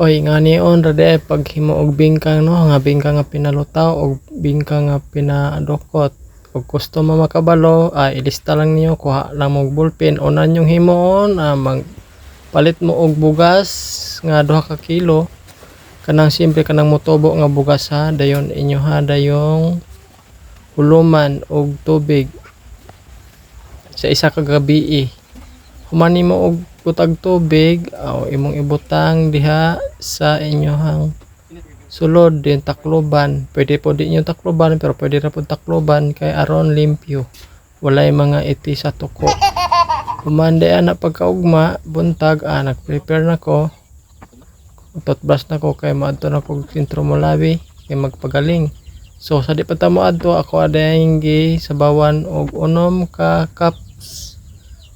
Oy, nga niyon rade pag himo og bingkang no, nga bingkang nga pinalutaw og bingkang nga pinadukot. Kung gusto mo makabalo, ah, ilista lang niyo kuha lang mo og ballpen unan yung himuon ah, mag palit mo og bugas nga duha ka kilo. Kanang simple kanang motobo nga bugas ha, dayon inyo ha dayong huluman og tubig sa isa ka gabi. Humani mo og butag tubig aw imong ibutang diha sa inyohang sulod din takloban. Pwede po di nyo takloban pero pwede ra po takloban kay aron limpyo. Walay mga iti sa tuko. Kumande ana pagkaugma buntag ah nag-prepare na ko. Toothbrush na ko kay maadto na ko sentro molabi kay magpagaling. So sa di pa ta mo adto ako adayang gi sabawan og unom ka cups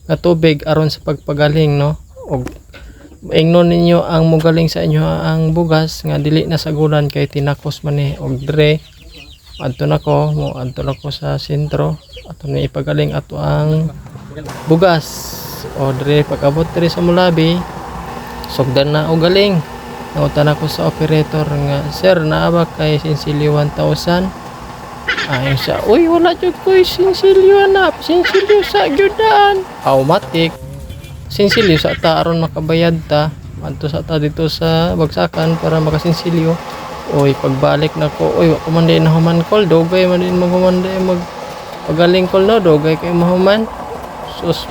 nga tubig aron sa pagpagaling no? Og ingnon ninyo ang mugaling sa inyo ang bugas nga dili na sagulan kay tinakos man ni og dre. Adto na ko mo adto na ko sa sentro. Ato na ipagaling ato ang bugas. O dre pagabot dre sa mulabi sugdan na og galing. Nautan ako sa operator nga sir naa ba kay sinsilyo 1000 Ayun siya, uy, wala jud ko sinsilyo na, sinsilyo sa gyudan. Automatic. Sinsilyo sa ta aron makabayad ta. Adto sa ta dito sa bagsakan para makasinsilyo. Uy, pagbalik na ko, uy, wa man din human call, dogay man din maghuman din mag pagaling call no, dogay kay mahuman. Sus,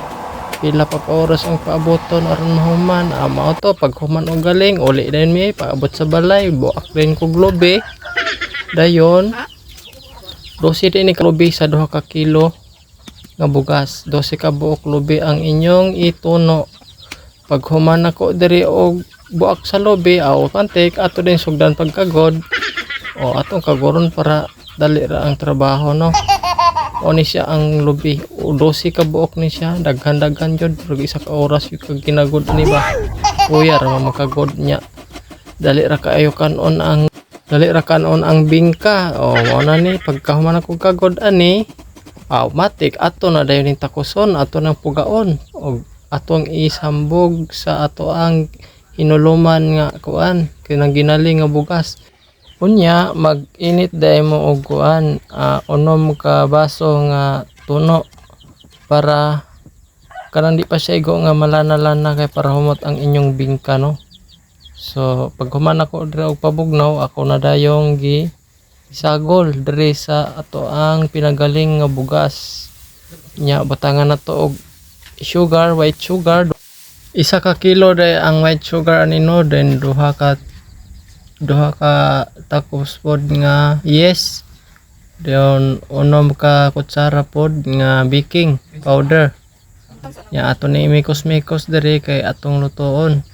pila pa oras ang paaboton aron mahuman. Ama to, pag human og galing, uli din mi, paabot sa balay, buak rin ko globe. Dayon, 12 din ni klubi sa duha ka kilo nga bugas. 12 ka buok lubi ang inyong ituno. Pag human ako diri og buak sa lobi aw pantik ato din sugdan pagkagod. O atong kagoron para dali ra ang trabaho no? O ni siya ang lubi o 12 ka buok ni siya. Daghan daghan jud pero isa ka oras yung kag ni ba? Kuya ra makagod niya. Dali ra kaayo kanon ang dali ra kanon ang bingka. O mo na ni pagkahuman ako kagod ani. Automatic ato na dayon ning takuson ato nang pugaon. Og atong isambog sa ato ang hinuluman nga kuan kinang ginali nga bugas. Unya mag-init day mo og kuan ah, unom ka baso nga tuno para kanang di pa siya igo nga malana-lana kay para humot ang inyong bingka no So, pag human ako diri og pabugnaw, ako na dayong gi isagol diri sa ato ang pinagaling nga bugas. Nya batangan na to og sugar, white sugar. Isa ka kilo day ang white sugar ani no, then duha ka duha ka takos pod nga yes. Then unom ka kutsara pod nga baking powder. Nya ato ni mikos-mikos diri kay atong lutoon.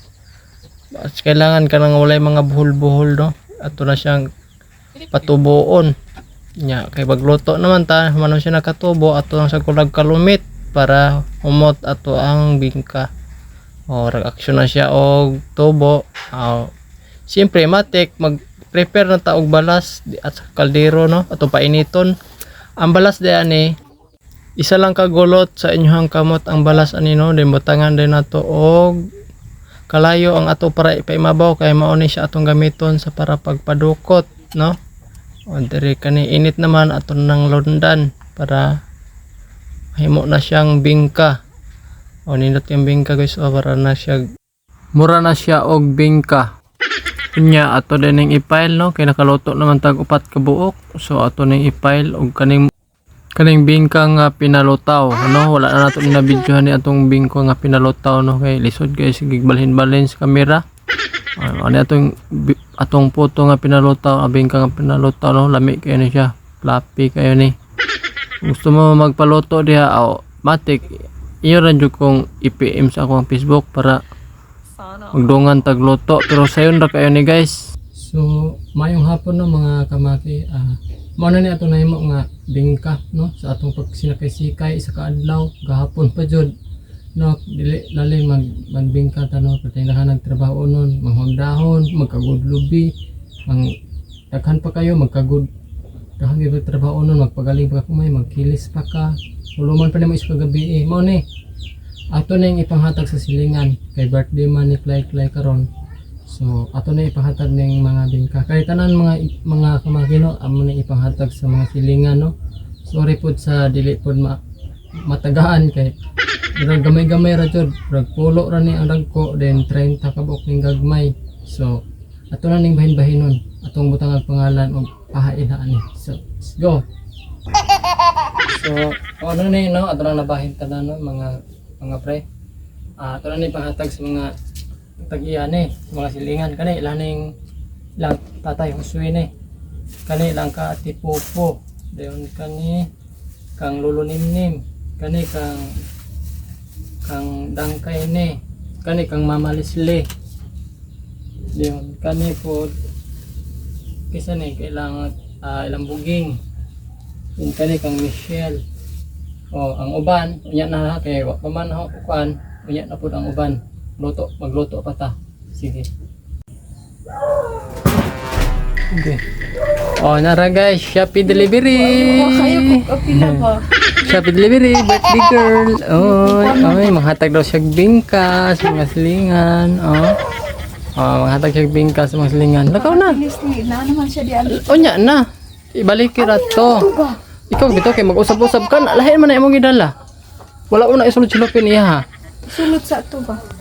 At kailangan ka nang walay mga buhol-buhol no? Ato na siyang patubuon. Nya kay bagluto naman ta mano siya nakatubo ato lang sa kalumit para umot ato ang bingka. O reaksyon na siya og tubo. O siyempre matik mag prepare na ta og balas at kaldero no? Ato painiton ang balas di ani isa lang ka gulot sa inyong kamot ang balas ani no? Then butangan din nato og kalayo ang ato para ipaimabaw kay mao ni siya atong gamiton sa para pagpadukot no? O kani init naman ato nang lundan para himo na siyang bingka. O nindot yung bingka guys. O para na siya mura na siya og bingka. Kunya ato din ning ipile no? Kay nakaluto naman tag upat ka buok. So ato ning ipile og kaning kaning bingka nga pinalutaw ano? Wala na nato ni nabidyohan ni atong bingko nga pinalutaw no? Kay lisod guys gigbalhin balhin sa kamera. Ano ano atong atong puto nga pinalutaw ang bingka nga pinalutaw no? Lami kayo ni siya fluffy kayo ni. Gusto mo magpaluto diha? Aw matik iyo ra jud kong i-PM sa akong Facebook para magdungan tagluto pero sayon ra kayo ni guys. So mayong hapon no mga kamaki ah mao na ni ato nahimo nga bingka no? Sa atong pagsinakay-sikay sa kaadlaw gahapon pa jud no? Dili laling mag magbingka ta no? Patay na nagtrabaho nun manghundahon magkagudlubi. Ang daghan pa kayo magkagud daghan gyud trabaho nun magpagaling pa kumay magkilis pa ka. Uluman pa nimo is kagabi eh mao ni. Ato na yung ipanghatag sa silingan kay birthday man ni Clay Clay karon So ato na ipahatag ning mga bingka. Kay tanan mga mga kamakino amo na ipahatag sa mga silingan no. Sorry pod sa dili pod ma matagaan kay Murag gamay-gamay ra jud, murag pulo ra ni ang dagko, then 30 ka buok ning gagmay. So, ato na ning bahin-bahinon. Atong butang ang pangalan og pahain na ani. So, let's go. So, ano ni no, ato na nabahin tanan no, mga mga pre. Ah, ato na ni pahatag sa mga tag-iya ni, sa mga silingan kani ilaning lang tatay Josue ni. Kani lang ka ati Popo. Dayon kani kang lolo nimnim. Kani kang kang dangkay ni kani kang mama Leslie yun kani po kisa ni kailangan ah, ilang buging yun kani kang Michelle o ang uban unya na kay wa pa man ako kuan unya na pud ang uban luto magluto pa ta sige Okay. Oh, nara guys, Shopee delivery. Kayo kung kapila ba? Shopee delivery, birthday girl. Oy, oy, manghatag daw siya bingka sa mga silingan. Oh. Oh, manghatag siya bingka sa mga silingan. Lakaw na. Na naman siya di ano. Unya na. Ibalik kira to. Ikaw bito kay mag-usap-usap ka na. Lahin man na imong gidala. Wala una isulod silupin iya ha. Sulod sa to ba?